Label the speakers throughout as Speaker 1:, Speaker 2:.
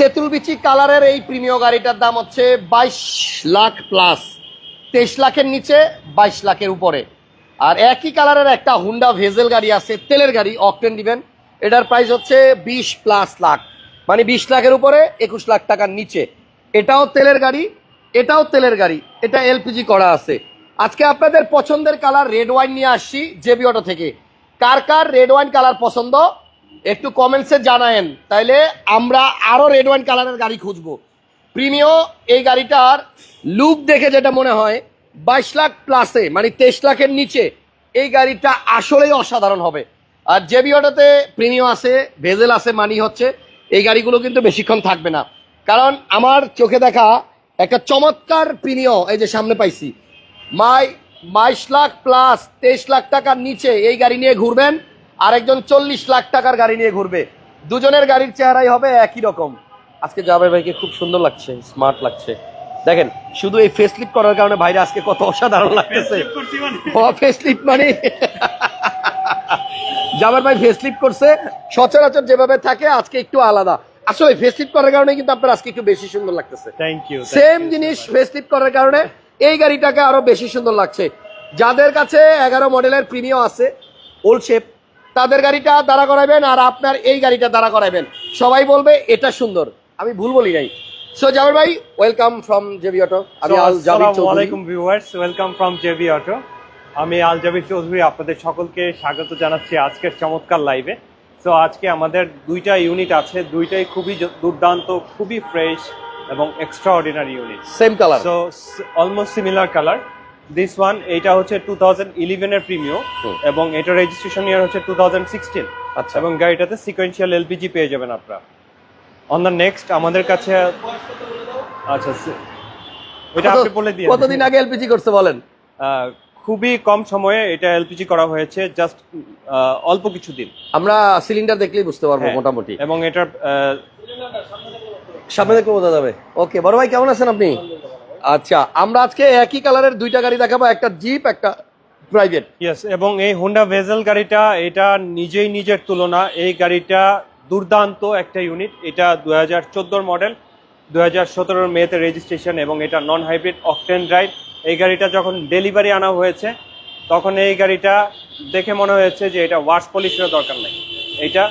Speaker 1: তেঁতুল বিচি কালারের এই প্রিমিয় গাড়িটার দাম হচ্ছে বাইশ লাখ প্লাস। তেইশ লাখের নিচে, বাইশ লাখের উপরে। আর একই কালারের একটা হুন্ডা ভেজেল গাড়ি আছে, তেলের গাড়ি অকটেন দিবেন। এটার প্রাইস হচ্ছে বিশ প্লাস লাখ। মানে বিশ লাখের উপরে, একুশ লাখ টাকার নিচে। এটাও তেলের গাড়ি, এটাও তেলের গাড়ি, এটা এলপিজি করা আছে। আজকে আপনাদের পছন্দের কালার রেড ওয়াইন নিয়ে আসছি, জেবি অটো থেকে। কার কার রেড ওয়াইন কালার পছন্দ? একটু কমেন্টসে জানায়েন, তাইলে আমরা আরও রেড ওয়াইন কালারের গাড়ি খুঁজবো। প্রিমিয় এই গাড়িটার লুক দেখে যেটা মনে হয়, বাইশ লাখ প্লাসে মানে তেইশ লাখের নিচে, এই গাড়িটা আসলেই অসাধারণ হবে। আর জেবি অটোতে প্রিমিয় আছে ভেজেল আছে মানি হচ্ছে, এই গাড়িগুলো কিন্তু বেশিক্ষণ থাকবে না। কারণ আমার চোখে দেখা একটা চমৎকার প্রিমিয় এই যে সামনে পাইছি। মাই বাইশ লাখ প্লাস তেইশ লাখ টাকার নিচে এই গাড়ি নিয়ে ঘুরবেন আর একজন চল্লিশ লাখ টাকার গাড়ি নিয়ে ঘুরবে। দুজনের গাড়ির চেহারাই হবে একই রকম। আজকে জাবের ভাইকে খুব সুন্দর লাগছে স্মার্ট লাগছে। দেখেন শুধু এই ফেসলিপ করার কারণে ভাইরা আজকে কত অসাধারণ লাগতেছে। ফেসলিপ মানে? জামার ভাই ফেসলিপ করছে। সচরাচর যেভাবে থাকে আজকে একটু আলাদা। আসলে ফেসলিপ করার কারণে কিন্তু আপনার আজকে একটু বেশি সুন্দর লাগতেছে।
Speaker 2: থ্যাংক ইউ
Speaker 1: সেম জিনিস ফেসলিপ করার কারণে এই গাড়িটাকে আরও বেশি সুন্দর লাগছে। যাদের কাছে এগারো মডেলের প্রিমিয়াম আছে ওল্ড শেপ তাদের গাড়িটা দাঁড়া করাবেন আর আপনার এই গাড়িটা দাঁড়া করাবেন সবাই বলবে এটা সুন্দর। আমি ভুল বলি নাই। সো জামির ভাই ওয়েলকাম ফ্রম জেবি অটো আমি আল জাবির
Speaker 2: আলাইকুম viewers welcome from JB auto আমি আল জাবির চৌধুরী আপনাদের সকলকে স্বাগত জানাচ্ছি আজকের চমৎকার লাইভে সো আজকে আমাদের দুইটা ইউনিট আছে দুইটাই খুবই দুর্দান্ত খুবই ফ্রেশ এবং extraordinary unit
Speaker 1: same colour
Speaker 2: so almost similar colour this one এটা হচ্ছে টু থাউজেন্ড ইলেভেনের প্রিমিও। এবং এটা রেজিস্ট্রেশন ইয়ার হচ্ছে টু থাউজেন্ড সিক্সটিন
Speaker 1: আচ্ছা।
Speaker 2: এবং গাড়িটাতে সিকোয়েন্সিয়াল এলপিজি পেয়ে যাবেন আপনারা। অন দ্য নেক্সট আমাদের কাছে আচ্ছা ওইটা আপনি বলে দিয়ে
Speaker 1: কতদিন আগে এলপিজি করছে বলেন?
Speaker 2: খুবই কম সময়ে এটা এলপিজি করা হয়েছে জাস্ট অল্প কিছু দিন
Speaker 1: আমরা সিলিন্ডার দেখলেই বুঝতে পারব
Speaker 2: হ্যাঁ,
Speaker 1: মোটামুটি।
Speaker 2: এবং এটার আহ,
Speaker 1: সামনে দেখলে বোঝা যাবে। ওকে বড় ভাই কেমন আছেন আপনি? আচ্ছা আমরা আজকে একই কালারের দুইটা গাড়ি দেখাবো একটা জিপ একটা প্রাইভেট
Speaker 2: ইয়েস এবং এই হোন্ডা ভেজেল গাড়িটা এটা নিজেই নিজের তুলনা এই গাড়িটা দুর্দান্ত একটা ইউনিট এটা দু হাজার মডেল দু হাজার সতেরোর মেতে রেজিস্ট্রেশন এবং এটা নন হাইব্রিড অকটেন ড্রাইভ এই গাড়িটা যখন ডেলিভারি আনা হয়েছে তখন এই গাড়িটা দেখে মনে হয়েছে যে এটা ওয়াশ পলিশের দরকার নেই। এটা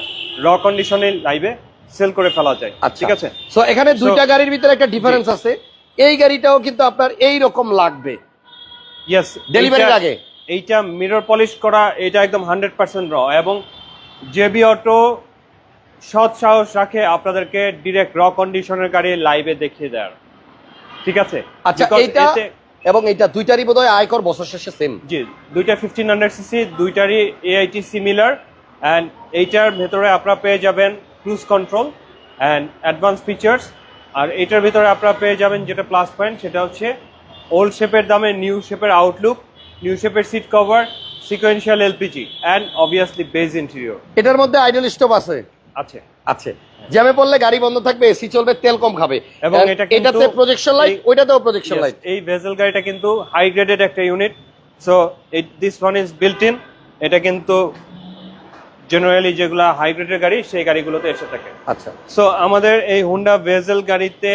Speaker 2: র কন্ডিশনে লাইভে সেল করে ফেলা যায়।
Speaker 1: আচ্ছা।
Speaker 2: ঠিক আছে?
Speaker 1: সো এখানে দুইটা গাড়ির ভিতরে একটা ডিফারেন্স আছে। এই গাড়িটাও কিন্তু আপনার এই রকম লাগবে
Speaker 2: ইয়েস
Speaker 1: ডেলিভারির আগে।
Speaker 2: এইটা মিরর পলিশ করা এটা একদম হান্ড্রেড পার্সেন্ট র এবং জেবি অটো সৎ সাহস রাখে আপনাদেরকে ডিরেক্ট র কন্ডিশনের গাড়ি লাইভে দেখিয়ে দেয় ঠিক আছে?
Speaker 1: আচ্ছা এইটা এবং এইটা দুইটারই বোধহয় আয়কর বছর শেষে সেম
Speaker 2: জি দুইটা ফিফটিন হান্ড্রেড সিসি দুইটারই এআইটি সিমিলার অ্যান্ড এইটার ভেতরে আপনারা পেয়ে যাবেন cruise control and advance features আর এটার ভিতরে আপনারা পেয়ে যাবেন যেটা প্লাস পয়েন্ট সেটা হচ্ছে ওল্ড শেপের দামে নিউ শেপের আউটলুক নিউ শেপের seat cover sequential LPG and obviously beige interior
Speaker 1: এটার মধ্যে আইডল স্টপ আছে।
Speaker 2: আছে।
Speaker 1: আছে। জ্যামে পড়লে গাড়ি বন্ধ থাকবে এসি চলবে তেল কম খাবে।
Speaker 2: এবং এটা
Speaker 1: এটাতে প্রজেকশন লাইট ওইটাতেও প্রজেকশন লাইট
Speaker 2: এই ভেজেল গাড়িটা কিন্তু হাই গ্রেডেড একটা unit so this one is built in এটা কিন্তু জেনারেলি যেগুলো হাই গ্রেডের গাড়ি সেই গাড়িগুলোতে এসে থাকে।
Speaker 1: আচ্ছা।
Speaker 2: সো আমাদের এই হুন্ডা ভেজেল গাড়িতে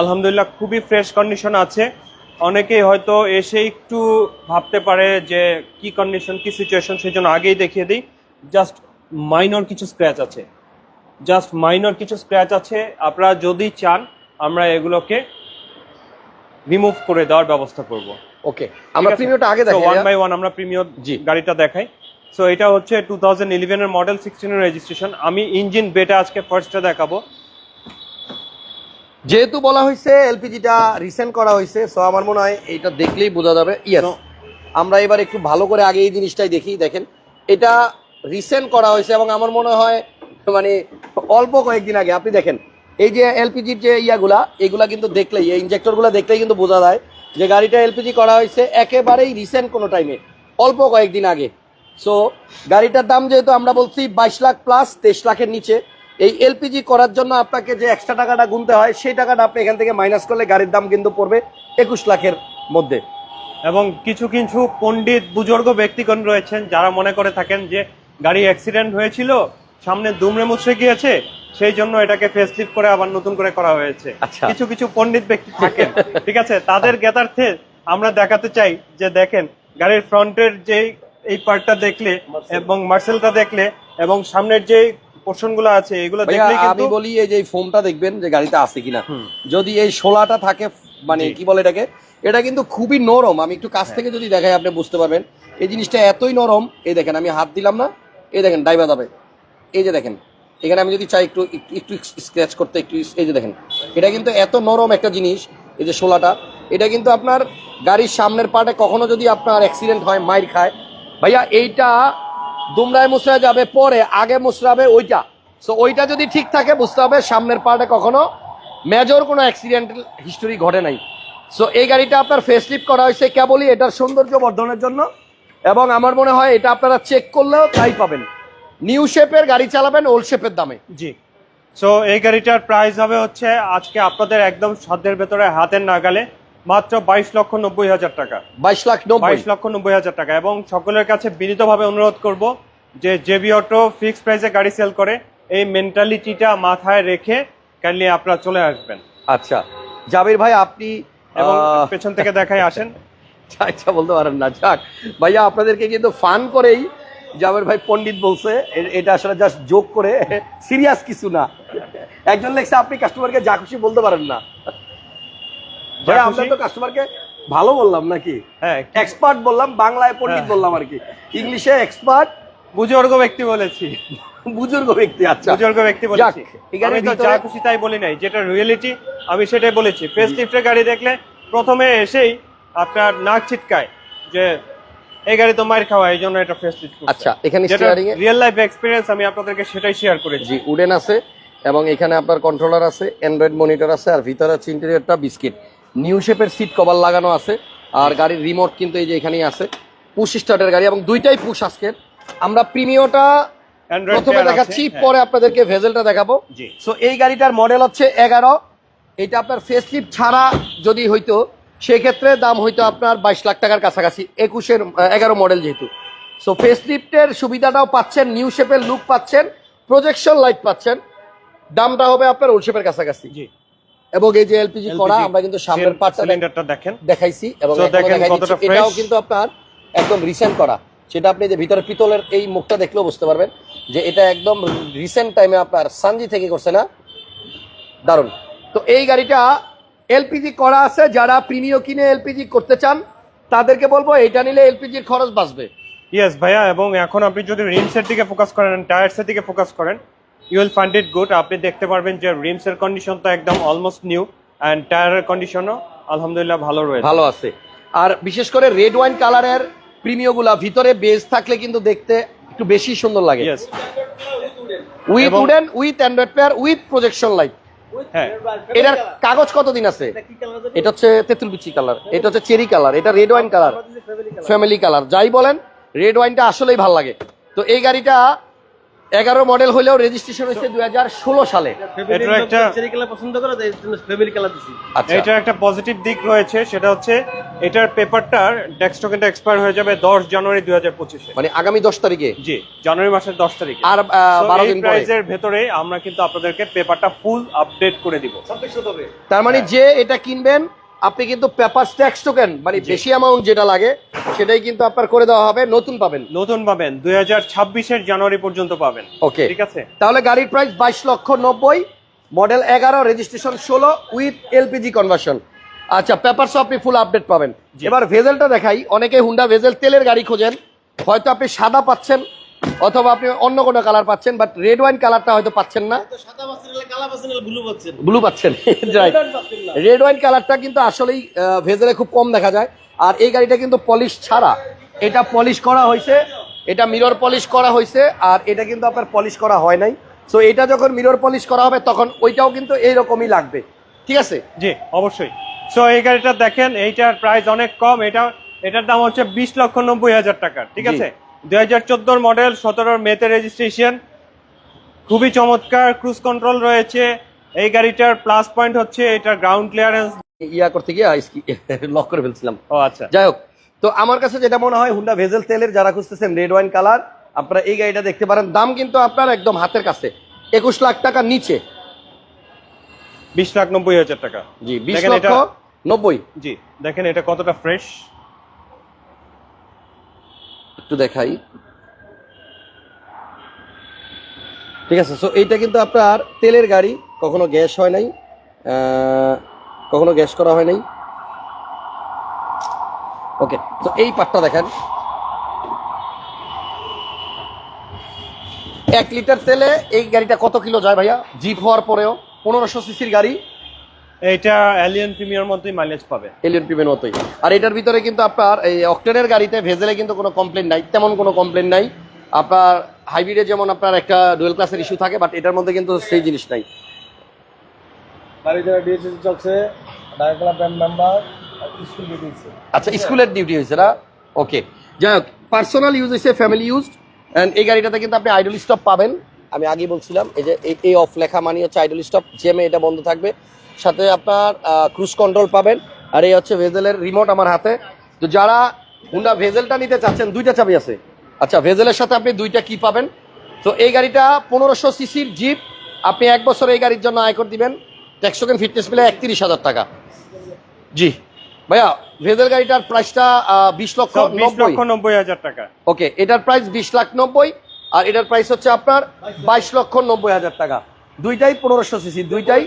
Speaker 2: আলহামদুলিল্লাহ খুবই ফ্রেশ কন্ডিশন আছে। অনেকেই হয়তো এসে একটু ভাবতে পারে যে কি কন্ডিশন কি সিচুয়েশন সেই জন্য আগেই দেখিয়ে দিই। জাস্ট মাইনর কিছু স্ক্র্যাচ আছে। জাস্ট মাইনর কিছু স্ক্র্যাচ আছে। আপনারা যদি চান আমরা এগুলোকে রিমুভ করে দেওয়ার ব্যবস্থা করব।
Speaker 1: ওকে আমরা প্রিমিয়ামটা আগে দেখি
Speaker 2: ওয়ান বাই ওয়ান আমরা প্রিমিয়ার। গাড়িটা দেখাই। সো এটা হচ্ছে টু থাউজেন্ড ইলেভেনের মডেল সিক্সটিনের রেজিস্ট্রেশন আমি ইঞ্জিন বেটা আজকে ফার্স্টটা দেখাবো।
Speaker 1: যেহেতু বলা হয়েছে এলপিজিটা রিসেন্ট করা হয়েছে সো আমার মনে হয় এটা দেখলেই বোঝা যাবে। ইয়েস আমরা এবার একটু ভালো করে আগে এই জিনিসটাই দেখি দেখেন। এটা রিসেন্ট করা হয়েছে এবং আমার মনে হয় মানে অল্প কয়েকদিন আগে আপনি দেখেন এই যে এলপিজির যে ইয়াগুলা এগুলা কিন্তু দেখলেই এই ইঞ্জেক্টরগুলো দেখলেই কিন্তু বোঝা যায় যে গাড়িটা এলপিজি করা হয়েছে একেবারেই রিসেন্ট কোনো টাইমে অল্প কয়েকদিন আগে। সো গাড়িটার দাম যেহেতু আমরা বলছি বাইশ লাখ প্লাস তেইশ লাখের নিচে। এই এলপিজি করার জন্য আপনাকে যে এক্সট্রা টাকাটা গুনতে হয় সেই টাকাটা আপনি এখান থেকে মাইনাস করলে গাড়ির দাম কিন্তু পড়বে একুশ লাখের মধ্যে।
Speaker 2: এবং কিছু কিছু পণ্ডিত বুজুর্গ ব্যক্তিগণ রয়েছেন যারা মনে করে থাকেন যে গাড়ি অ্যাক্সিডেন্ট হয়েছিল সামনে দুমড়ে মুচড়ে গিয়েছে সেই জন্য এটাকে ফেসলিপ করে আবার নতুন করে করা হয়েছে।
Speaker 3: আচ্ছা।
Speaker 2: কিছু কিছু পণ্ডিত ব্যক্তি থাকেন ঠিক আছে? তাদের জ্ঞাতার্থে আমরা দেখাতে চাই যে দেখেন গাড়ির ফ্রন্টের যে এই পার্টটা দেখলে এবং মার্সেলটা দেখলে এবং সামনের যে পোর্শনগুলো আছে এগুলো দেখলে
Speaker 1: আমি বলি এই যে ফোমটা দেখবেন যে গাড়িতে আছে কিনা। যদি এই শোলাটা থাকে মানে। কি বলে এটাকে? এটা কিন্তু খুবই নরম। আমি একটু কাছ থেকে যদি দেখাই আপনি বুঝতে পারবেন। এই জিনিসটা এতই নরম। এই দেখেন আমি হাত দিলাম না। এই দেখেন ডাইবা যাবে। এই যে দেখেন এখানে আমি যদি চাই একটু একটু- একটু স্ক্র্যাচ করতে একটু এই যে দেখেন। এটা কিন্তু এত নরম একটা জিনিস এই যে শোলাটা এটা কিন্তু আপনার গাড়ির সামনের পার্টে কখনো যদি আপনার অ্যাক্সিডেন্ট হয় মাইর খায় ভাইয়া, এইটা দুমরায় মুসরা যাবে, পরে, আগে মুসরাবে ওইটা। সো ওইটা যদি ঠিক থাকে, বুঝতে হবে সামনের পার্টে কখনো মেজর কোনো অ্যাক্সিডেন্টাল হিস্টোরি ঘটে নাই। সো এই গাড়িটা আপনার ফেসলিপ করা হয়েছে কেবলই এটার সৌন্দর্য বর্ধনের জন্য এবং আমার মনে হয় এটা আপনারা চেক করলেও তাই পাবেন। নিউ শেপের গাড়ি চালাবেন ওল্ড শেপের দামে।
Speaker 2: জি। সো এই গাড়িটার প্রাইস হবে হচ্ছে আজকে আপনাদের একদম সাধ্যের ভেতরে হাতের নাগালে মাত্র বাইশ লক্ষ নব্বই হাজার টাকা।
Speaker 1: বাইশ লাখ
Speaker 2: বাইশ লক্ষ নব্বই হাজার টাকা এবং সকলের কাছে বিনীতভাবে অনুরোধ করব যে জেবি অটো ফিক্স প্রাইসে গাড়ি সেল করে এই মেন্টালিটিটা মাথায় রেখে কাইন্ডলি আপনারা চলে আসবেন।
Speaker 1: আচ্ছা। জাবির ভাই আপনি
Speaker 2: এবং পেছন থেকে দেখাই আসেন।
Speaker 1: আচ্ছা বলতে পারেন না। যাক ভাইয়া আপনাদেরকে কিন্তু ফান করেই জাবের ভাই পণ্ডিত বলছে। এটা আসলে জাস্ট জোক করে। সিরিয়াস কিছু না। একজন লেখছে আপনি কাস্টমারকে যা খুশি বলতে পারেন না। ভাই আমরা তো কাস্টমারকে ভালো বললাম নাকি?
Speaker 2: হ্যাঁ
Speaker 1: এক্সপার্ট বললাম বাংলায় পণ্ডিত
Speaker 2: হ্যাঁ।
Speaker 1: বললাম আর কি। ইংলিশে এক্সপার্ট
Speaker 2: বুজুর্গ ব্যক্তি বলেছি।
Speaker 1: বুজুর্গ ব্যক্তি আচ্ছা।
Speaker 2: বুজুর্গ ব্যক্তি বলেছি। আমি তো যা খুশি তাই বলি নাই যেটা রিয়েলিটি আমি সেটাই বলেছি। ফেস লিফটের গাড়ি দেখলে প্রথমে এসেই আপনার নাক ছিটকায় যে এই গাড়ি তো মার খাওয়া এই জন্য এটা ফেস লিফট
Speaker 1: আচ্ছা এখানে স্টিয়ারিং
Speaker 2: রিয়েল লাইফ এক্সপিরিয়েন্স আমি আপনাদেরকে সেটাই শেয়ার করেছি।
Speaker 1: জি উডেন আছে এবং এখানে আপনার কন্ট্রোলার আছে অ্যান্ড্রয়েড মনিটর আছে আর ভিতরে আছে ইন্টেরিয়রটা বিস্কিট নিউ শেপের সিট কভার লাগানো আছে আর গাড়ির রিমোট কিন্তু এই যে এখানেই আছে। পুশ স্টার্টের গাড়ি এবং দুইটাই পুশ আজকের আমরা প্রিমিয়টা
Speaker 2: Android
Speaker 1: প্রথমে দেখাচ্ছি
Speaker 2: হ্যাঁ।
Speaker 1: পরে আপনাদেরকে ভেজেলটা দেখাবো। সো এই গাড়িটার মডেল হচ্ছে এগারো। এটা আপনার ফেসলিপ ছাড়া যদি হইতো সেক্ষেত্রে দাম হইতো আপনার বাইশ লাখ টাকার কাছাকাছি একুশের এগারো মডেল যেহেতু। সো ফেসলিফটের সুবিধাটাও পাচ্ছেন নিউ শেপের লুক পাচ্ছেন প্রজেকশন লাইট পাচ্ছেন। দামটা হবে আপনার ওল্ড শেপের কাছাকাছি।
Speaker 2: জি।
Speaker 1: এবং এই যে এলপিজি করা আমরা কিন্তু সামনের পার্টটা
Speaker 2: সিলিন্ডারটা দেখেন।
Speaker 1: দেখাইছি এবং। এটাও কিন্তু আপনার একদম রিসেন্ট করা। সেটা আপনি যে ভিতরে পিতলের এই মুখটা দেখলেও বুঝতে পারবেন যে এটা একদম রিসেন্ট টাইমে আপনার সানজি থেকে করছে না? দারুণ। তো এই গাড়িটা এলপিজি করা আছে। যারা প্রিমিয় কিনে এলপিজি করতে চান তাদেরকে বলব এটা নিলে এলপিজির খরচ বাঁচবে।
Speaker 2: ইয়েস ভাইয়া এবং এখন আপনি যদি রিমসের দিকে ফোকাস করেন টায়ার্সের দিকে ফোকাস করেন you will find it good আপনি দেখতে পারবেন যে রিমসের কন্ডিশন তো একদম অলমোস্ট নিউ অ্যান্ড টায়ারের কন্ডিশনও আলহামদুলিল্লাহ ভালো রয়েছে।
Speaker 1: ভালো আছে। আর বিশেষ করে রেড ওয়াইন কালারের প্রিমিয়গুলা ভিতরে বেজ থাকলে কিন্তু দেখতে একটু বেশি সুন্দর লাগে।
Speaker 2: Yes
Speaker 1: with wooden with android pair with projection light
Speaker 2: হ্যাঁ।
Speaker 1: এটার কাগজ কতদিন আছে? এটা হচ্ছে তেঁতুল বিচি কালার এটা হচ্ছে চেরি কালার এটা red wine colour family colour যাই বলেন রেড ওয়াইনটা আসলেই ভালো লাগে। তো এই গাড়িটা এগারো মডেল হলেও রেজিস্ট্রেশন হয়েছে দুই হাজার ষোলো সালে।
Speaker 2: এটার একটা
Speaker 4: পছন্দ করে ফ্যামিলি কালার দিছি।
Speaker 1: আচ্ছা।
Speaker 2: একটা পজিটিভ দিক রয়েছে সেটা হচ্ছে এটার পেপারটার ডেক্স টোকেনটা এক্সপায়ার হয়ে যাবে দশ জানুয়ারি দুই হাজার পঁচিশে।
Speaker 1: মানে আগামী দশ তারিখে?
Speaker 2: জি জানুয়ারি মাসের দশ তারিখে।
Speaker 1: আর আহ, বারো দিন
Speaker 2: প্রাইজের ভেতরে আমরা কিন্তু আপনাদেরকে পেপারটা ফুল আপডেট করে দিব।
Speaker 1: তার মানে যে এটা কিনবেন আপনি কিন্তু পেপার ট্যাক্স টোকেন মানে বেশি অ্যামাউন্ট যেটা লাগে সেটাই কিন্তু আপনার করে দেওয়া হবে নতুন পাবেন।
Speaker 2: নতুন পাবেন দুই হাজার ছাব্বিশের জানুয়ারি পর্যন্ত পাবেন।
Speaker 1: ওকে।
Speaker 2: ঠিক আছে?
Speaker 1: তাহলে গাড়ির প্রাইস বাইশ লক্ষ নব্বই মডেল এগারো রেজিস্ট্রেশন ষোলো উইথ এলপিজি কনভার্সন আচ্ছা পেপারসও আপনি ফুল আপডেট পাবেন। এবার ভেজেলটা দেখাই অনেকে হুন্ডা ভেজেল তেলের গাড়ি খোঁজেন হয়তো আপনি সাদা পাচ্ছেন অথবা আপনি অন্য কোনো কালার পাচ্ছেন বাট রেড ওয়াইন কালারটা হয়তো পাচ্ছেন না।
Speaker 4: ব্লু পাচ্ছেন
Speaker 1: রেড ওয়াইন কালারটা কিন্তু আসলেই ভেজেলে খুব কম দেখা যায়। আর এই গাড়িটা কিন্তু পলিশ ছাড়া। এটা পলিশ করা হয়েছে এটা মিরর পলিশ করা হয়েছে আর এটা কিন্তু আপনার পলিশ করা হয় নাই। সো এটা যখন মিরর পলিশ করা হবে তখন ওইটাও কিন্তু এইরকমই লাগবে। ঠিক আছে?
Speaker 2: জি অবশ্যই। সো এই গাড়িটা দেখেন এইটার প্রাইস অনেক কম। এটা এটার দাম হচ্ছে বিশ লক্ষ নব্বই হাজার টাকা। ঠিক আছে? দুই হাজার চোদ্দোর মডেল সতেরোর মেতে রেজিস্ট্রেশন খুবই চমৎকার ক্রুজ কন্ট্রোল রয়েছে। এই গাড়িটার প্লাস পয়েন্ট হচ্ছে এটার গ্রাউন্ড ক্লিয়ারেন্স
Speaker 1: ইয়া করতে গিয়ে লক করে ফেলছিলাম।
Speaker 2: ও আচ্ছা।
Speaker 1: যাই হোক তো আমার কাছে যেটা মনে হয় হুন্ডা ভেজেল তেলের যারা খুঁজতেছেন রেড ওয়াইন কালার আপনারা এই গাড়িটা দেখতে পারেন। দাম কিন্তু আপনার একদম হাতের কাছে। একুশ লাখ টাকা নিচে।
Speaker 2: বিশ লাখ নব্বই হাজার টাকা।
Speaker 1: জি বিশ লক্ষ নব্বই।
Speaker 2: জি দেখেন এটা কতটা ফ্রেশ
Speaker 1: একটু দেখাই। ঠিক আছে সো এইটা কিন্তু আপনার তেলের গাড়ি, কখনো গ্যাস হয় নাই কখনো গ্যাস করা হয় নাই। ওকে তো এই পার্টটা দেখেন। এক লিটার তেলে এই গাড়িটা কত কিলো যায় ভাইয়া? জিপ হওয়ার পরেও পনেরোশো সিসির গাড়ি।
Speaker 2: এইটা অ্যালিয়ান প্রিমিয়ার মধ্যেই মাইলেজ পাবে।
Speaker 1: এলিয়ন পিমের মতোই। আর এটার ভিতরে কিন্তু আপনার এই অক্টেনের গাড়িতে ভেজেলে কিন্তু কোনো কমপ্লেন নাই তেমন কোনো কমপ্লেন নাই। আপনার হাইব্রিডে যেমন আপনার একটা ডুয়েল ক্লাসের ইস্যু থাকে বাট এটার মধ্যে কিন্তু সেই জিনিস নাই। আচ্ছা স্কুলের ডিউটি হয়েছে না? ওকে যাই হোক পার্সোনাল ইউজ হয়েছে ফ্যামিলি ইউজ অ্যান্ড এই গাড়িটাতে কিন্তু আপনি আইডল স্টপ পাবেন। আমি আগেই বলছিলাম এই যে এই- এই অফ লেখা মানে হচ্ছে আইডল স্টপ জেমে এটা বন্ধ থাকবে। সাথে আপনার ক্রুজ কন্ট্রোল পাবেন। আর এই হচ্ছে ভেজেলের রিমোট আমার হাতে। তো যারা হুন্ডা ভেজেলটা নিতে চাচ্ছেন দুইটা চাবি আছে। আচ্ছা ভেজেলের সাথে আপনি দুইটা কি পাবেন? তো এই গাড়িটা পনেরোশো সিসির জিপ আপনি এক বছর এই গাড়ির জন্য আয় করে দিবেন। ট্যাক্স টোকেন ফিটনেস মিলে একত্রিশ হাজার টাকা। জি। ভাইয়া ভেজেল গাড়িটার প্রাইসটা বিশ লক্ষ
Speaker 2: লক্ষ নব্বই হাজার টাকা।
Speaker 1: ওকে এটার প্রাইস বিশ লাখ নব্বই। আর এটার প্রাইস হচ্ছে আপনার বাইশ লক্ষ নব্বই হাজার টাকা। দুইটাই পনেরোশো সিসি দুইটাই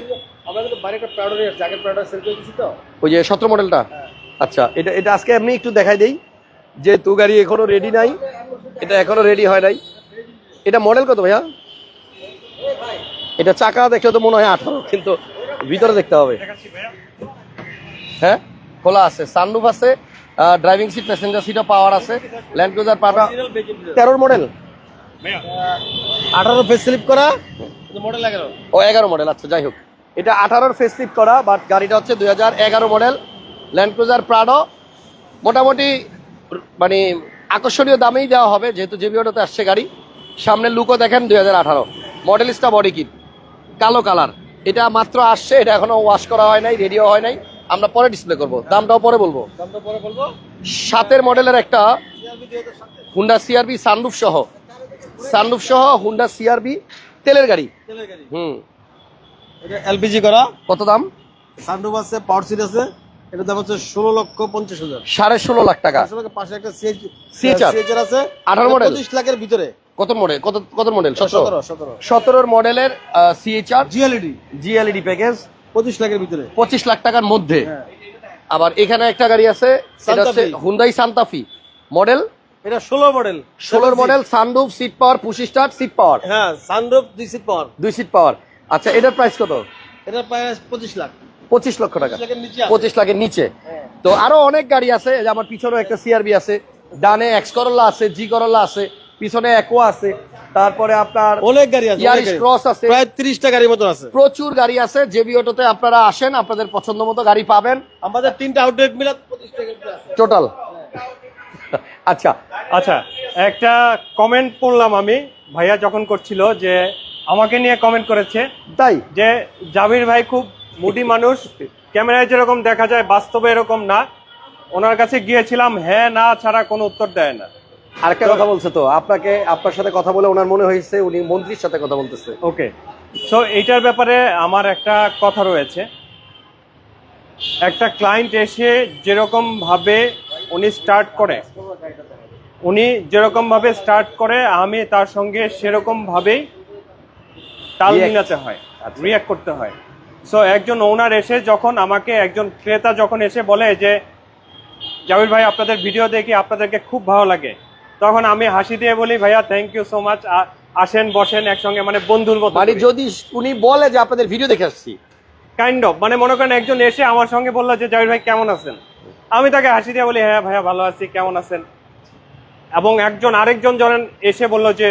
Speaker 4: আমরা কিন্তু বাইরে একটা প্রাউডার আছে প্রাউডার সেল করে তো।
Speaker 1: ওই যে সতেরো মডেলটা আচ্ছা এটা এটা আজকে এমনি একটু দেখাই দেই যে তু গাড়ি এখনও রেডি নাই এটা এখনও রেডি হয় নাই। এটা মডেল কত ভাইয়া? এটা চাকা দেখলে তো মনে হয় আঠারো কিন্তু ভিতরে দেখতে হবে। হ্যাঁ? খোলা আছে সানরুফ আছে ড্রাইভিং সিট প্যাসেঞ্জার সিটও পাওয়ার আছে ল্যান্ড ক্রুজার পাটা তেরোর মডেল
Speaker 4: আঠারো ফেস স্লিপ করা? মডেল এগারো।
Speaker 1: ও এগারো মডেল আচ্ছা যাই হোক। এটা আঠারোর ফেসলিপ করা বাট গাড়িটা হচ্ছে দুই হাজার এগারো মডেল ল্যান্ড ক্রুজার প্রাডো মোটামুটি মানে আকর্ষণীয় দামেই দেওয়া হবে যেহেতু জেবিওটাতে আসছে গাড়ি। সামনের লুকও দেখেন দুই হাজার আঠারো। মডেলিস্টা বডি কিট কালো কালার এটা মাত্র আসছে এটা এখনও ওয়াশ করা হয় নাই রেডিও হয় নাই। আমরা পরে ডিসপ্লে করব দামটাও পরে বলব। সাতের মডেলের একটা হুন্ডা সিআরবি সানরুফ সহ। সানরুফ সহ হুন্ডা সিআরবি তেলের গাড়ি। হুম।
Speaker 4: এটা এলপিজি করা।
Speaker 1: কত দাম?
Speaker 4: সানরুফ আছে পাওয়ার সিট আছে। এটার দাম হচ্ছে ষোলো লক্ষ পঞ্চাশ হাজার।
Speaker 1: সাড়ে ষোলো লাখ টাকা।
Speaker 4: পাশে একটা সিএচআর আছে।
Speaker 1: 18 মডেল?
Speaker 4: পঁচিশ লাখের ভিতরে।
Speaker 1: কত মডেল কত কত মডেল সতেরো।
Speaker 4: সতেরো সতেরো।
Speaker 1: সতেরোর মডেলের সিএইচআর
Speaker 4: জিএলইডি
Speaker 1: জিএলইডি প্যাকেজ
Speaker 4: পঁচিশ লাখের ভিতরে।
Speaker 1: পঁচিশ লাখ টাকার মধ্যে।
Speaker 4: হ্যাঁ।
Speaker 1: আবার এখানে একটা গাড়ি আছে সেটা হচ্ছে
Speaker 4: সান্তাফি।
Speaker 1: হুন্দাই সান্তাফি মডেল
Speaker 4: এটা ষোলো মডেল
Speaker 1: ষোলোর model sunroof seat power push start seat power
Speaker 4: হ্যাঁ সানরুফ দুই সিট পাওয়ার
Speaker 1: দুই সিট পাওয়ার আচ্ছা এটার প্রাইস কত?
Speaker 4: এটার প্রাইস পঁচিশ লাখ।
Speaker 1: পঁচিশ লক্ষ টাকা।
Speaker 4: পঁচিশ লাখের নিচে হ্যাঁ।
Speaker 1: তো আরও অনেক গাড়ি আছে যে আমার পিছনেও একটা সিআরবি আছে ডানে এক্স করল্লা আছে জি করল্লা আছে পিছনে একো আছে তারপরে আপনার
Speaker 4: অনেক গাড়ি আছে
Speaker 1: ইয়ারিশ। ক্রস আছে।
Speaker 4: প্রায় তিরিশটা গাড়ির মতো আছে।
Speaker 1: প্রচুর গাড়ি আছে জেবি অটোতে আপনারা আসেন আপনাদের পছন্দ মতো গাড়ি পাবেন।
Speaker 4: আমাদের তিনটা আউটলেট মিলে আছে।
Speaker 1: টোটাল আচ্ছা
Speaker 2: আচ্ছা একটা কমেন্ট পড়লাম আমি ভাইয়া যখন করছিল যে আমাকে নিয়ে কমেন্ট করেছে
Speaker 1: তাই?
Speaker 2: যে জামির ভাই খুব মুডি মানুষ। ক্যামেরায় যেরকম দেখা যায় বাস্তবে এরকম না। ওনার কাছে গিয়েছিলাম হ্যাঁ না ছাড়া কোনো উত্তর দেয় না।
Speaker 1: আরেকটা কথা বলছে তো আপনাকে আপনার সাথে কথা বলে ওনার মনে হয়েছে উনি মন্ত্রীর সাথে কথা বলতেছে।
Speaker 2: ওকে। সো এইটার ব্যাপারে আমার একটা কথা রয়েছে। একটা ক্লায়েন্ট এসে যেরকম ভাবে উনি স্টার্ট করে উনি যেরকম ভাবে স্টার্ট করে আমি তার সঙ্গে সেরকম ভাবেই তাল মিলাতে হয়
Speaker 1: আচ্ছা।
Speaker 2: রিয়াক্ট করতে হয়। সো একজন ওনার এসে যখন আমাকে একজন ক্রেতা যখন এসে বলে যে জাবির ভাই আপনাদের ভিডিও দেখি আপনাদেরকে খুব ভালো লাগে। তখন আমি হাসি দিয়ে বলি ভাইয়া থ্যাংক ইউ সো মাচ আসেন বসেন একসঙ্গে মানে বন্ধুর মতো
Speaker 1: মানে যদি উনি বলে যে আপনাদের ভিডিও দেখে আসছি।
Speaker 2: কাইন্ড অফ মানে মনে করেন একজন এসে আমার সঙ্গে বলল যে জাবির ভাই কেমন আছেন? আমি তাকে হাসি দিয়ে বলি হ্যাঁ ভাইয়া ভালো আছি কেমন আছেন? এবং একজন আরেকজন যখন এসে বলল যে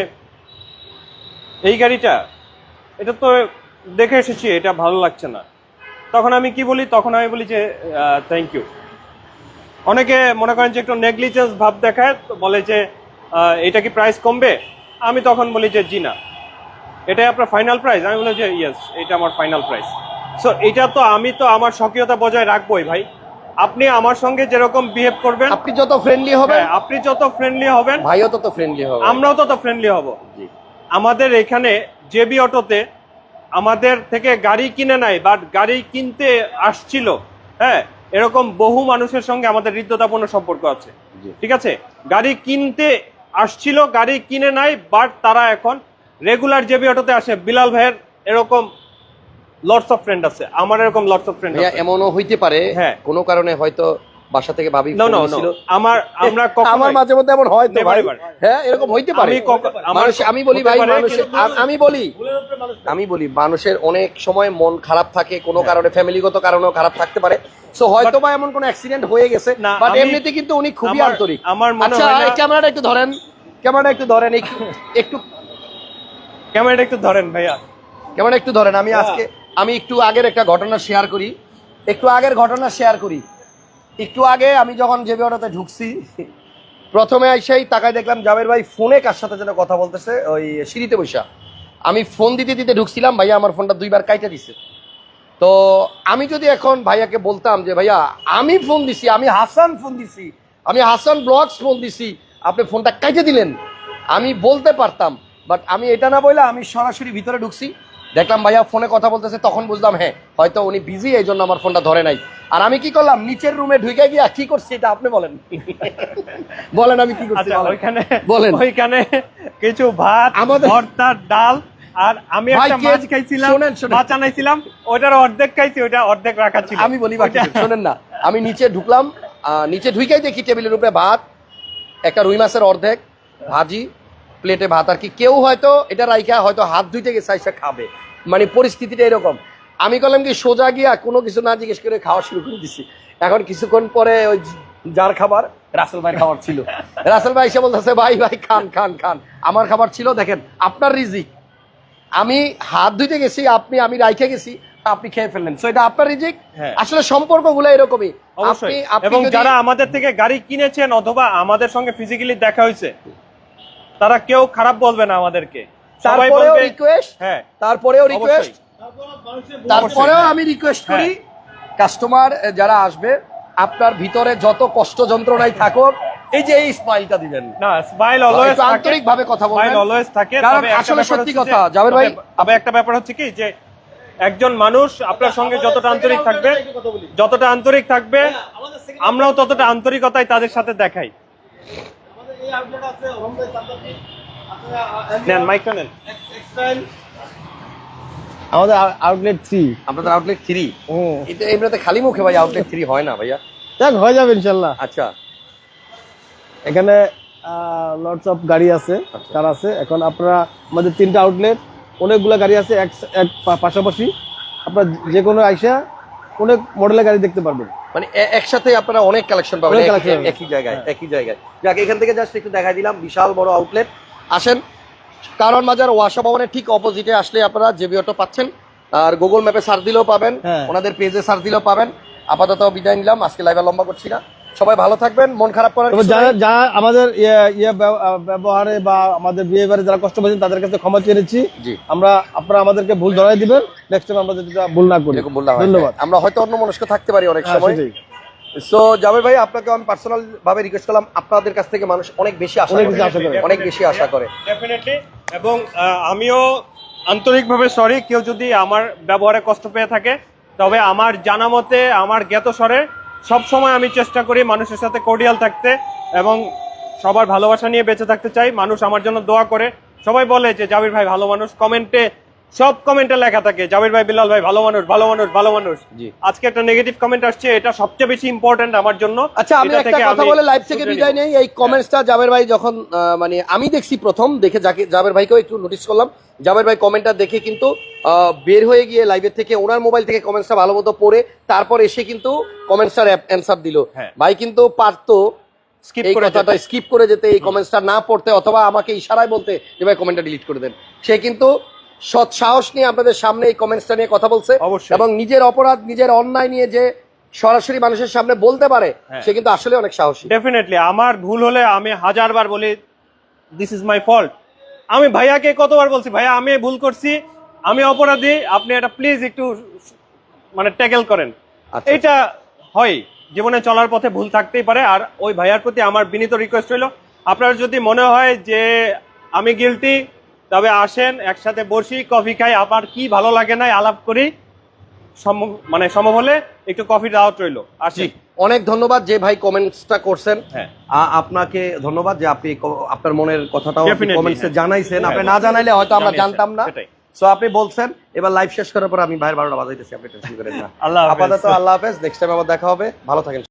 Speaker 2: এই গাড়িটা এটা তো দেখে এসেছি এটা ভালো লাগছে না। তখন আমি কি বলি? তখন আমি বলি যে থ্যাংক ইউ অনেকে মনে করেন যে একটু নেগলিজেন্স ভাব দেখায় তো বলে যে এটা কি প্রাইস কমবে? আমি তখন বলি যে জি না। এটাই আপনার ফাইনাল প্রাইস আমি বলি যে ইয়েস এটা আমার ফাইনাল প্রাইস সো এটা তো আমি তো আমার স্বকীয়তা বজায় রাখবোই ভাই। আপনি আমার সঙ্গে যেরকম বিহেভ করবেন
Speaker 1: আপনি যত ফ্রেন্ডলি হবেন
Speaker 2: হ্যাঁ, আপনি যত ফ্রেন্ডলি হবেন
Speaker 1: ভাইও তত ফ্রেন্ডলি হবে।
Speaker 2: আমরাও তত ফ্রেন্ডলি হব।
Speaker 1: জি।
Speaker 2: আমাদের এখানে জেবি অটোতে আমাদের থেকে গাড়ি কিনে নাই বাট গাড়ি কিনতে আসছিল হ্যাঁ এরকম বহু মানুষের সঙ্গে আমাদের হৃদ্যতাপূর্ণ সম্পর্ক আছে। ঠিক আছে গাড়ি কিনতে আসছিল গাড়ি কিনে নাই বাট তারা এখন রেগুলার জেবি অটোতে আসে বিলাল ভাইয়ের এরকম লটস অফ ফ্রেন্ড আছে আমার এরকম লটস অফ ফ্রেন্ড
Speaker 1: এমনও হইতে পারে
Speaker 2: হ্যাঁ।
Speaker 1: কোনো কারণে হয়তো বাসা থেকে ভাবি
Speaker 2: নো আমার আমরা
Speaker 1: আমার মাঝে মধ্যে এমন হয় তো ভাই। হ্যাঁ এরকম হইতে পারে।
Speaker 2: আমি
Speaker 1: মানুষ আমি বলি ভাই আমি বলি আমি বলি মানুষের অনেক সময় মন খারাপ থাকে কোনো কারণে ফ্যামিলিগত কারণেও খারাপ থাকতে পারে। সো হয়তো বা এমন কোনো অ্যাক্সিডেন্ট হয়ে গেছে বাট এমনিতে কিন্তু উনি খুবই আন্তরিক।
Speaker 2: আমার
Speaker 1: আচ্ছা এই ক্যামেরাটা একটু ধরেন। ক্যামেরাটা একটু ধরেন একটু একটু
Speaker 2: ক্যামেরাটা একটু ধরেন ভাইয়া।
Speaker 1: ক্যামেরা একটু ধরেন আমি আজকে আমি একটু আগের একটা ঘটনা শেয়ার করি। একটু আগের ঘটনা শেয়ার করি। একটু আগে আমি যখন জেবি অটোতে ঢুকছি, প্রথমে এসেই তাকায় দেখলাম জাবের ভাই ফোনে কার সাথে যেন কথা বলতেছে, ওই সিঁড়িতে বৈশা আমি ফোন দিতে দিতে ঢুকছিলাম, ভাইয়া আমার ফোনটা দুইবার কাইটা দিছে। তো আমি যদি এখন ভাইয়াকে বলতাম যে, ভাইয়া, আমি ফোন দিছি, আমি হাসান ফোন দিছি, আমি হাসান ব্লগস ফোন দিছি, আপনি ফোনটা কাইটে দিলেন? আমি বলতে পারতাম, বাট আমি এটা না বলে আমি সরাসরি ভিতরে ঢুকছি। দেখলাম ভাইয়া ফোনে কথা বলতেছে তখন বুঝলাম হ্যাঁ হয়তো উনি বিজি এই জন্য আমার ফোনটা ধরে নাই। আর আমি কি করলাম নিচের রুমে ঢুকে গিয়া কি করছি এটা আপনি বলেন। বলেন আমি কি করছি
Speaker 2: আচ্ছা ওইখানে
Speaker 1: বলেন।
Speaker 2: ওইখানে কিছু ভাত
Speaker 1: আমাদের-
Speaker 2: ভর্তা ডাল আর আমি একটা মাছ খাইছিলাম। মাছ আনাইছিলাম ওইটার অর্ধেক খাইছি ওইটা অর্ধেক রাখা ছিল।
Speaker 1: আমি বলি বাকি শোনেন না। আমি নিচে ঢুকলাম আহ, নিচে ঢুকেই দেখি টেবিলের উপরে ভাত একটা রুই মাছের অর্ধেক ভাজি প্লেটে ভাত আর কি। কেউ হয়তো এটা রাইখা হয়তো হাত ধুইতে গেছে আইসা খাবে। মানে পরিস্থিতিটা এরকম। আমি করলাম কি সোজা গিয়া কোনো কিছু না জিজ্ঞেস করে খাওয়া শুরু করে দিছি। এখন কিছুক্ষণ পরে ওই যার খাবার রাসেল ভাই খাবার ছিল। রাসেল ভাই এসে বলতেছে ভাই ভাই খান খান খান। আমার খাবার ছিল দেখেন আপনার রিজিক। আমি হাত ধুইতে গেছি আপনি আমি রাইখে গেছি আপনি খেয়ে ফেললেন। সো এটা আপনার রিজিক?
Speaker 2: হ্যাঁ।
Speaker 1: আসলে সম্পর্কগুলো এরকমই। আপনি
Speaker 2: এবং যারা আমাদের থেকে গাড়ি কিনেছেন অথবা আমাদের সঙ্গে ফিজিক্যালি দেখা হয়েছে তারা কেউ খারাপ বলবে না আমাদেরকে।
Speaker 1: তারপরেও রিকোয়েস্ট
Speaker 2: হ্যাঁ।
Speaker 1: তারপরেও রিকোয়েস্ট তারপরেও আমি রিকোয়েস্ট করি। কাস্টমার যারা আসবে আপনার ভিতরে যত কষ্ট যন্ত্রণাই থাকুক এই যে এই স্মাইলটা দিবেন।
Speaker 2: না স্মাইল অলওয়েজ
Speaker 1: একটু আন্তরিকভাবে কথা বলবেন।
Speaker 2: স্মাইল অলওয়েজ থাকে।
Speaker 1: কারণ আসলে সত্যি কথা, জাবের ভাই,
Speaker 2: তবে একটা ব্যাপার হচ্ছে কি যে একজন মানুষ আপনার সঙ্গে যতটা আন্তরিক থাকবে যতটা আন্তরিক থাকবে আমরাও ততটা আন্তরিকতাই তাদের সাথে দেখাই।
Speaker 4: আউটলেট আছে রমজান সাদ্দাতি আছে
Speaker 2: নেন মাইকটা নেন।
Speaker 4: আমাদের আউটলেট থ্রি
Speaker 1: আপনাদের আউটলেট থ্রি
Speaker 4: হুম।
Speaker 1: এটা এমনিতে খালি মুখে ভাই আউটলেট থ্রি হয় না ভাইয়া।
Speaker 4: দেখ হয়ে যাবে ইনশাল্লাহ।
Speaker 1: আচ্ছা।
Speaker 4: এখানে লটস অফ গাড়ি আছে কার আছে। এখন আপনারা আমাদের তিনটা আউটলেট অনেকগুলো গাড়ি আছে এক এক পাশাপাশি। আপনার যে কোনো আইসা অনেক মডেলের গাড়ি দেখতে পারবেন।
Speaker 1: মানে একসাথে আপনারা অনেক কালেকশন পাবেন। একই-
Speaker 4: collection পাবেন।
Speaker 1: একই জায়গায় একই জায়গায়। যাক এখান থেকে জাস্ট একটু দেখাই দিলাম বিশাল বড় আউটলেট আসেন কারণ মাজার ওয়াশা ভবনের ঠিক অপোজিটে আসলে আপনারা জেবি অটো পাচ্ছেন আর গুগল ম্যাপে সার্চ দিলেও পাবেন
Speaker 4: হ্যাঁ।
Speaker 1: ওনাদের পেজে সার্চ দিলেও পাবেন। আপাতত বিদায় নিলাম আজকে লাইভে লম্বা করছি না। সবাই ভালো থাকবেন মন খারাপ করার
Speaker 4: যারা যারা আমাদের ইয়ে ইয়ে ব্যবহারে বা আমাদের বিহেভিয়ারে যারা কষ্ট পাচ্ছেন তাদের কাছে ক্ষমা চেয়ে নিচ্ছি। আমরা আপনারা আমাদেরকে ভুল ধরাই দিবেন। নেক্সট টাইম আমরা যেটা ভুল না করি। ধন্যবাদ।
Speaker 1: আমরা হয়তো অন্য মনস্ক থাকতে পারি অনেক
Speaker 4: হ্যাঁ,
Speaker 1: সময়। সো জাবের ভাই আপনাকে আমি পার্সোনাল ভাবে রিকোয়েস্ট করলাম আপনাদের কাছ থেকে মানুষ অনেক বেশি আশা
Speaker 4: অনেক
Speaker 1: করে।
Speaker 4: বেশি আশা করে।
Speaker 1: অনেক বেশি আশা করে।
Speaker 2: ডেফিনেটলি এবং আহ, আমিও আন্তরিকভাবে সরি কেউ যদি আমার ব্যবহারে কষ্ট পেয়ে থাকে তবে আমার জানা মতে আমার জ্ঞাত স্বরে সবসময় আমি চেষ্টা করি মানুষের সাথে কোডিয়াল থাকতে এবং সবার ভালোবাসা নিয়ে বেঁচে থাকতে চাই। মানুষ আমার জন্য দোয়া করে। সবাই বলে যে, জাবির ভাই ভালো মানুষ। কমেন্টে সব কমেন্টে লেখা থাকে জাবির ভাই বিলাল ভাই ভালো মানুষ ভালো মানুষ ভালো মানুষ।
Speaker 1: জি।
Speaker 2: আজকে একটা নেগেটিভ কমেন্ট আসছে এটা সবচেয়ে বেশি ইম্পর্টেন্ট আমার জন্য।
Speaker 1: আচ্ছা আমি একটা কথা বলে লাইভ থেকে বিদায় নেই। এই কমেন্টসটা জাবের ভাই যখন মানে আমি দেখছি প্রথম দেখে যাকে জাবের ভাইকেও একটু নোটিস করলাম। জাবের ভাই কমেন্টটা দেখে কিন্তু বের হয়ে গিয়ে লাইভের থেকে ওনার মোবাইল থেকে কমেন্টসটা ভালো মতো পড়ে তারপর এসে কিন্তু কমেন্টসটার অ্যান্সার দিল।
Speaker 2: হ্যাঁ।
Speaker 1: ভাই কিন্তু পারতো এই
Speaker 2: করে
Speaker 1: কথাটা স্কিপ করে যেতে এই কমেন্টসটা না পড়তে অথবা আমাকে ইশারায় বলতে যে ভাই কমেন্টটা ডিলিট করে দেন। সে কিন্তু সৎ সাহস নিয়ে আপনাদের সামনে এই কমেন্টসটা নিয়ে কথা বলছে। এবং নিজের অপরাধ নিজের অন্যায় নিয়ে যে সরাসরি মানুষের সামনে বলতে পারে
Speaker 2: হ্যাঁ।
Speaker 1: সে কিন্তু আসলে অনেক সাহসী
Speaker 2: ডেফিনেটলি আমার ভুল হলে আমি হাজারবার বলি দিস ইজ মাই ফল্ট আমি ভাইয়াকে কতবার বলছি ভাইয়া আমি ভুল করছি আমি অপরাধী আপনি এটা প্লিজ একটু মানে ট্যাকেল করেন
Speaker 1: আচ্ছা।
Speaker 2: এটা হয় জীবনে চলার পথে ভুল থাকতেই পারে আর ওই ভাইয়ার প্রতি আমার বিনীত রিকোয়েস্ট হইল আপনার যদি মনে হয় যে আমি গিলটি তবে আসেন একসাথে বসি কফি খাই। আমার কি ভালো লাগে না আলাপ করি। মানে সম্ভব হলে একটু কফি দাওয়াত রইল। আসি
Speaker 1: অনেক ধন্যবাদ যে ভাই কমেন্টসটা করছেন।
Speaker 2: হ্যাঁ।
Speaker 1: আপনাকে ধন্যবাদ যে আপনি আপনার মনের কথাটাও কমেন্টসে
Speaker 2: হ্যাঁ।
Speaker 1: জানাইছেন। আপনি
Speaker 2: হ্যাঁ।
Speaker 1: না জানাইলে হয়তো আমরা জানতাম না। সো আপনি বলছেন এবার লাইভ শেষ করার পর আমি ভাইয়ের বারোটা বাজাইতেছি আপনি টেনশন করেন না।
Speaker 2: আল্লাহ।
Speaker 1: আপাতত আল্লাহ হাফেজ নেক্সট টাইম আবার দেখা হবে। ভালো থাকেন।